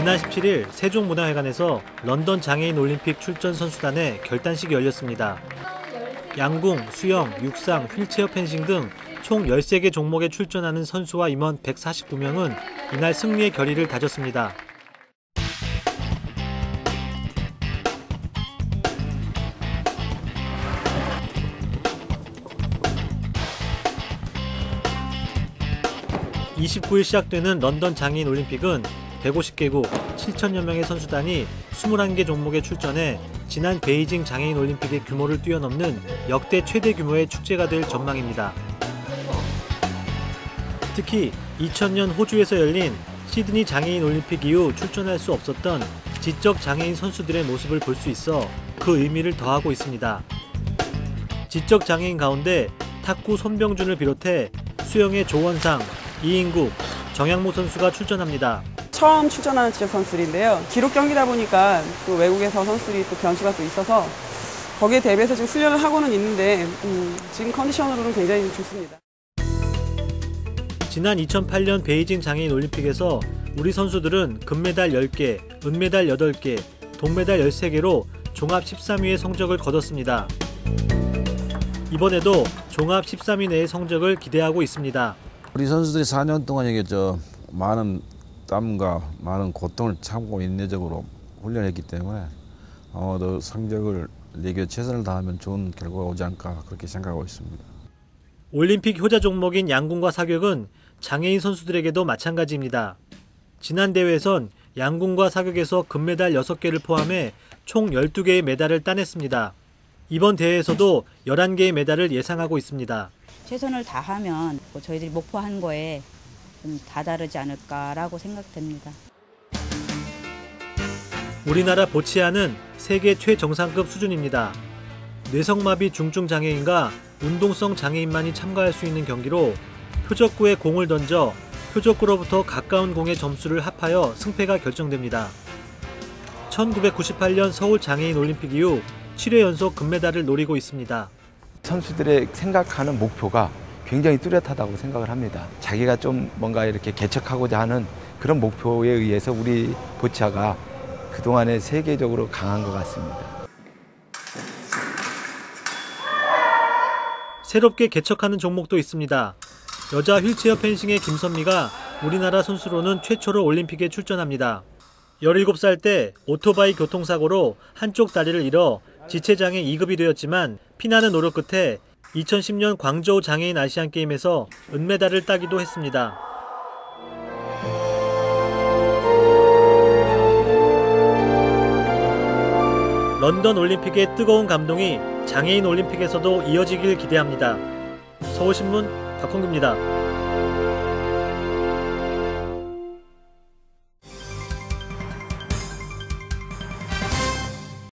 지난 17일 세종문화회관에서 런던 장애인 올림픽 출전 선수단의 결단식이 열렸습니다. 양궁, 수영, 육상, 휠체어 펜싱 등 총 13개 종목에 출전하는 선수와 임원 149명은 이날 승리의 결의를 다졌습니다. (29일) 시작되는 런던 장애인 올림픽은 150개국 7천여 명의 선수단이 21개 종목에 출전해 지난 베이징 장애인 올림픽의 규모를 뛰어넘는 역대 최대 규모의 축제가 될 전망입니다. 특히 2000년 호주에서 열린 시드니 장애인 올림픽 이후 출전할 수 없었던 지적 장애인 선수들의 모습을 볼 수 있어 그 의미를 더하고 있습니다. 지적 장애인 가운데 탁구 손병준을 비롯해 수영의 조원상, 이인국, 정양모 선수가 출전합니다. 처음 출전하는 지역 선수들인데요. 기록 경기다 보니까 또 외국에서 선수들이 또 변수가 또 있어서 거기에 대비해서 지금 훈련을 하고는 있는데 음, 지금 컨디션으로는 굉장히 좋습니다. 지난 2008년 베이징 장애인 올림픽에서 우리 선수들은 금메달 10개, 은메달 8개, 동메달 13개로 종합 13위의 성적을 거뒀습니다. 이번에도 종합 13위 내의 성적을 기대하고 있습니다. 우리 선수들이 4년 동안 이게 저 많은 땀과 많은 고통을 참고 인내적으로 훈련했기 때문에 아마도 성적을 내기 최선을 다하면 좋은 결과가 오지 않을까 그렇게 생각하고 있습니다. 올림픽 효자 종목인 양궁과 사격은 장애인 선수들에게도 마찬가지입니다. 지난 대회에선 양궁과 사격에서 금메달 6개를 포함해 총 12개의 메달을 따냈습니다. 이번 대회에서도 11개의 메달을 예상하고 있습니다. 최선을 다하면 뭐 저희들이 목표한 거에 좀 다다르지 않을까라고 생각됩니다. 우리나라 보치아는 세계 최정상급 수준입니다. 뇌성마비 중증 장애인과 운동성 장애인만이 참가할 수 있는 경기로 표적구에 공을 던져 표적구로부터 가까운 공의 점수를 합하여 승패가 결정됩니다. 1998년 서울 장애인 올림픽 이후 7회 연속 금메달을 노리고 있습니다. 선수들의 생각하는 목표가 굉장히 뚜렷하다고 생각을 합니다. 자기가 좀 뭔가 이렇게 개척하고자 하는 그런 목표에 의해서 우리 보차가 그동안에 세계적으로 강한 것 같습니다. 새롭게 개척하는 종목도 있습니다. 여자 휠체어 펜싱의 김선미가 우리나라 선수로는 최초로 올림픽에 출전합니다. 17살 때 오토바이 교통사고로 한쪽 다리를 잃어 지체장애 2급이 되었지만 피나는 노력 끝에 2010년 광저우 장애인 아시안 게임에서 은메달을 따기도 했습니다. 런던 올림픽의 뜨거운 감동이 장애인 올림픽에서도 이어지길 기대합니다. 서울신문 박홍규입니다.